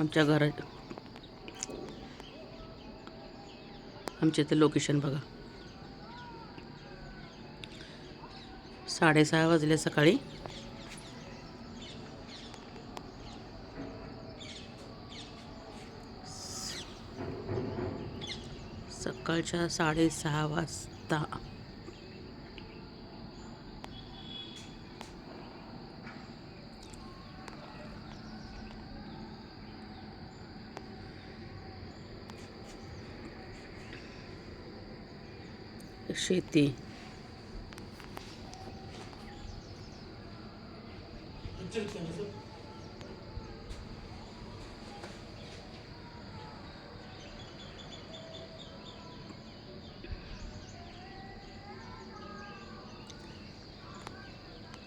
आमच्या घरा आमच्या इथे लोकेशन बघा. साडेसहा वाजले सकाळी. सकाळच्या साडेसहा वाजता. शेती.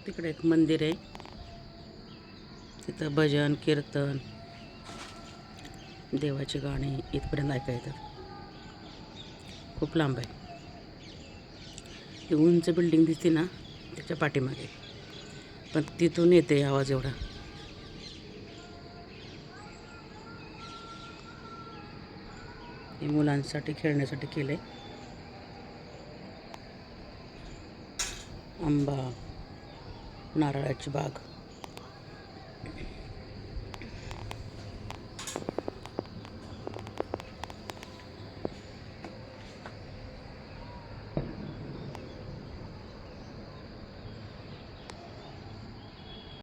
तिकडे एक मंदिर आहे. तिथं भजन कीर्तन देवाची गाणी इथपर्यंत ऐका येतात. खूप लांब आहे. ती उंच बिल्डिंग दिसते ना त्याच्या पाठीमागे. पण तिथून येते आवाज एवढा. हे मुलांसाठी खेळण्यासाठी केलं आहे आंबा नारळाची बाग.